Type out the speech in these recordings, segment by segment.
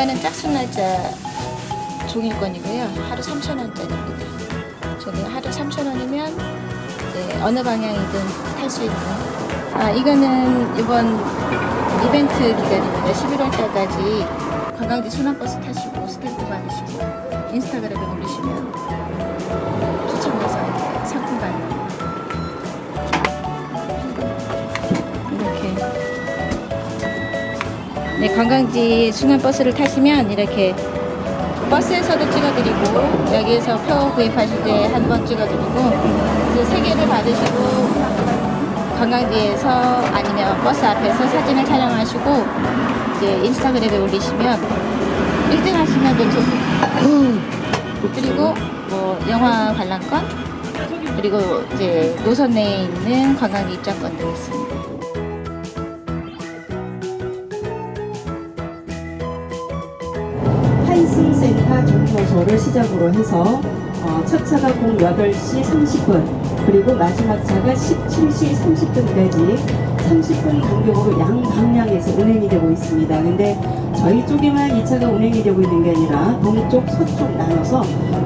짝수 날짜 종일권이고요. 하루 3,000원짜리입니다. 저기 하루 3,000원이면 이제 어느 방향이든 탈 수 있는. 아, 이거는 이번 이벤트 기간입니다. 11월 달까지 관광지 순환버스 타시고 스탬프 받으시고 인스타그램에 올리시면 추첨해서 상품 받는 네, 관광지 순환버스를 타시면 이렇게 버스에서도 찍어드리고 여기에서 표 구입하실 때 한 번 찍어드리고 이제 세 개를 받으시고 관광지에서 아니면 버스 앞에서 사진을 촬영하시고 이제 인스타그램에 올리시면 1등 하시면 노트 그리고 뭐 영화 관람권 그리고 이제 노선 내에 있는 관광지 입장권 등 있습니다. 한승센터 정류소를 시작으로 해서 어, 첫 차가 08시 30분 그리고 마지막 차가 17시 30분까지 30분 간격으로 양 방향에서 운행이 되고 있습니다. 근데 저희 쪽에만 이 차가 운행이 되고 있는 게 아니라 동쪽, 서쪽 나눠서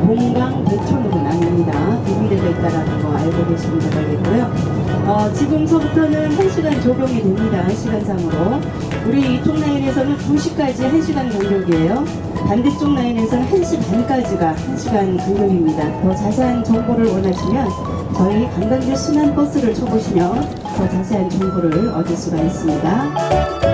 동강, 대천으로 나 두 군데가 있다라는 거 알고 계시면 되겠고요. 어, 지금서부터는 1시간 적용이 됩니다. 시간상으로. 우리 이쪽 라인에서는 2시까지 1시간 간격이에요. 반대쪽 라인에서는 1시 반까지가 1시간 간격입니다. 더 자세한 정보를 원하시면 저희 관광지 순환버스를 쳐보시면 더 자세한 정보를 얻을 수가 있습니다.